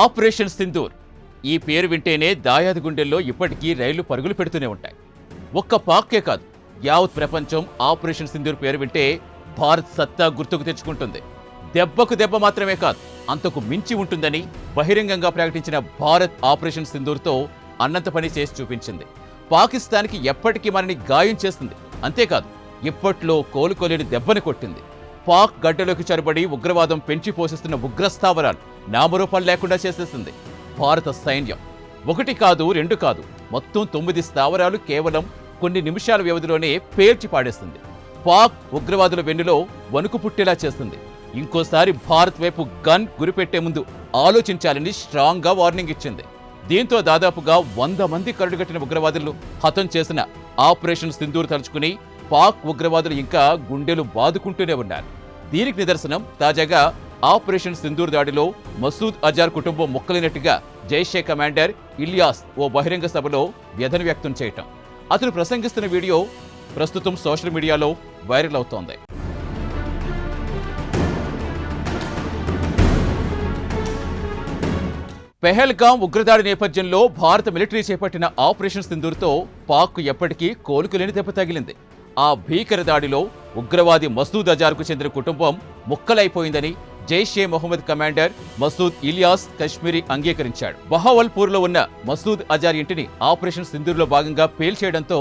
Operation Sindoor. ఈ పేరు వింటేనే దాయాది గుండెల్లో ఇప్పటికీ రైళ్ళు పరుగులు పెడుతూనే ఉంటాయి. ఒక్క పాక్కే కాదు యావత్ ప్రపంచం ఆపరేషన్ సింధూర్ పేరు వింటే భారత్ సత్తా గుర్తుకు తెచ్చుకుంటుంది. దెబ్బకు దెబ్బ మాత్రమే కాదు అంతకు మించి ఉంటుందని బహిరంగంగా ప్రకటించిన భారత్ ఆపరేషన్ సింధూర్తో అన్నంత పని చేసి చూపించింది. పాకిస్తాన్కి ఎప్పటికీ మనని గాయం చేస్తుంది. అంతేకాదు ఇప్పట్లో కోలుకోలేని దెబ్బని కొట్టింది. పాక్ గడ్డలోకి చొరబడి ఉగ్రవాదం పెంచి పోషిస్తున్న ఉగ్రస్థావరాలు నామరూపాలు లేకుండా చేసేసింది. భారత సైన్యం. ఒకటి కాదు రెండు కాదు మొత్తం తొమ్మిది స్థావరాలు కేవలం కొన్ని నిమిషాల వ్యవధిలోనే పేల్చి పాడేస్తుంది పాక్ ఉగ్రవాదుల వెన్నులో వణుకు పుట్టేలా చేస్తుంది ఇంకోసారి భారత్ వైపు గన్ గురిపెట్టే ముందు ఆలోచించాలని స్ట్రాంగ్గా వార్నింగ్ ఇచ్చింది. దీంతో దాదాపుగా వంద మంది కరుడుగట్టిన ఉగ్రవాదులు హతం చేసిన ఆపరేషన్ సింధూర్ తలుచుకుని పాక్ ఉగ్రవాదులు ఇంకా గుండెలు బాదుకుంటూనే ఉన్నారు. దీనికి నిదర్శనం తాజాగా ఆపరేషన్ సింధూర్ దాడిలో మసూద్ అజార్ కుటుంబం మొక్కలినట్టుగా జైషే కమాండర్ ఇలియాస్ ఓ బహిరంగ సభలో వ్యధను వ్యక్తం చేయటం. అతను ప్రసంగిస్తున్న వీడియో ప్రస్తుతం సోషల్ మీడియాలో వైరల్ అవుతోంది. పెహల్గాం ఉగ్రదాడి నేపథ్యంలో భారత మిలిటరీ చేపట్టిన ఆపరేషన్ సింధూర్తో పాక్ ఎప్పటికీ కోలుకులేని దెబ్బ తగిలింది. ఆ భీకర దాడిలో ఉగ్రవాది మసూద్ అజార్కు చెందిన కుటుంబం ముక్కలైపోయిందని జైషే మొహమ్మద్ కమాండర్ మసూద్ ఇలియాస్ కశ్మీరీ అంగీకరించాడు. బహావల్పూర్లో ఉన్న మసూద్ అజార్ ఇంటిని ఆపరేషన్ సింధూర్లో భాగంగా పేల్చేయడంతో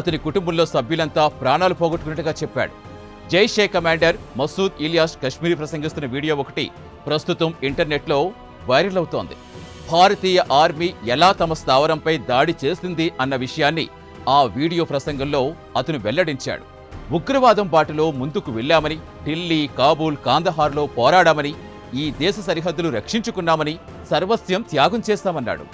అతని కుటుంబంలో సభ్యులంతా ప్రాణాలు పోగొట్టుకున్నట్టుగా చెప్పాడు. జైషే కమాండర్ మసూద్ ఇలియాస్ కశ్మీరీ ప్రసంగిస్తున్న వీడియో ఒకటి ప్రస్తుతం ఇంటర్నెట్లో వైరల్ అవుతోంది. భారతీయ ఆర్మీ ఎలా తమ స్థావరంపై దాడి చేసింది అన్న విషయాన్ని ఆ వీడియో ప్రసంగంలో అతను వెల్లడించాడు. ఉగ్రవాదం బాటలో ముందుకు వెళ్ళామని ఢిల్లీ కాబూల్ కాందహార్లో పోరాడామని ఈ దేశ సరిహద్దులు రక్షించుకున్నామని సర్వస్వం త్యాగం చేస్తామన్నాడు.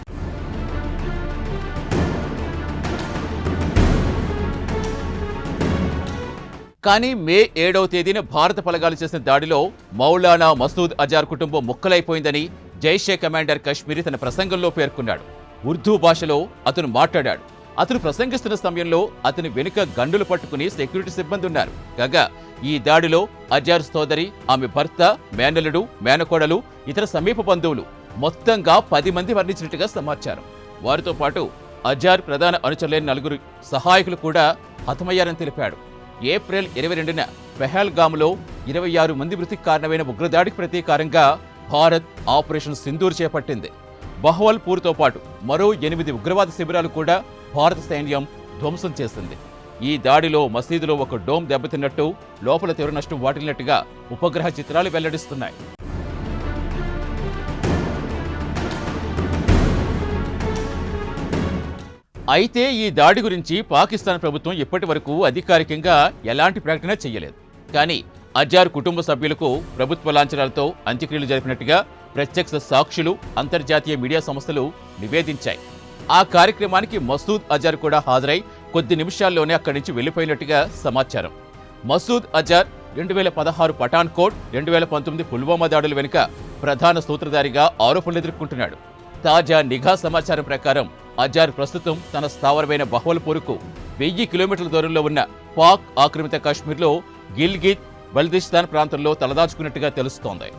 కానీ మే ఏడవ తేదీన భారత పలగాలు చేసిన దాడిలో మౌలానా మసూద్ అజార్ కుటుంబం ముక్కలైపోయిందని జైషే కమాండర్ కశ్మీరీ తన ప్రసంగంలో పేర్కొన్నాడు. ఉర్దూ భాషలో అతను మాట్లాడాడు. అతను ప్రసంగిస్తున్న సమయంలో అతని వెనుక గండులు పట్టుకుని సెక్యూరిటీ సిబ్బంది ఉన్నారు. కాగా ఈ దాడిలో అజార్ సోదరి ఆమె భర్త మేనలుడు మేనకోడలు ఇతర సమీప బంధువులు మొత్తంగా పది మంది వర్ణించినట్టుగా సమాచారం. వారితో పాటు అజార్ ప్రధాన అనుచరులైన నలుగురు సహాయకులు కూడా హతమయ్యారని తెలిపాడు. ఏప్రిల్ ఇరవై రెండున పెహల్గామ్లో ఇరవై ఆరు మంది మృతికి కారణమైన ఉగ్రదాడికి ప్రతీకారంగా భారత్ ఆపరేషన్ సింధూర్ చేపట్టింది. బహవల్పూర్తో పాటు మరో ఎనిమిది ఉగ్రవాద శిబిరాలు కూడా భారత సైన్యం ధ్వంసం చేసింది. ఈ దాడిలో మసీదులో ఒక డోమ్ దెబ్బతిన్నట్టు లోపల తీవ్ర నష్టం వాటిల్లినట్టుగా ఉపగ్రహ చిత్రాలు వెల్లడిస్తున్నాయి. అయితే ఈ దాడి గురించి పాకిస్తాన్ ప్రభుత్వం ఇప్పటి వరకు అధికారికంగా ఎలాంటి ప్రకటన చేయలేదు. కానీ అజార్ కుటుంబ సభ్యులకు ప్రభుత్వ లాంఛనాలతో అంత్యక్రియలు జరిపినట్టుగా ప్రత్యక్ష సాక్షులు అంతర్జాతీయ మీడియా సంస్థలు నివేదించాయి. ఆ కార్యక్రమానికి మసూద్ అజార్ కూడా హాజరై కొద్ది నిమిషాల్లోనే అక్కడి నుంచి వెళ్ళిపోయినట్టుగా సమాచారం. మసూద్ అజార్ రెండు వేల పదహారు పఠాన్కోట్ రెండు వేల పంతొమ్మిది పుల్వామా దాడుల వెనుక ప్రధాన సూత్రధారిగా ఆరోపణలు ఎదుర్కొంటున్నాడు. తాజా నిఘా సమాచారం ప్రకారం అజార్ ప్రస్తుతం తన స్థావరమైన బహవల్పూర్కు వెయ్యి కిలోమీటర్ల దూరంలో ఉన్న పాక్ ఆక్రమిత కాశ్మీర్లో గిల్గిత్ బల్దిస్తాన్ ప్రాంతంలో తలదాచుకున్నట్టుగా తెలుస్తోంది.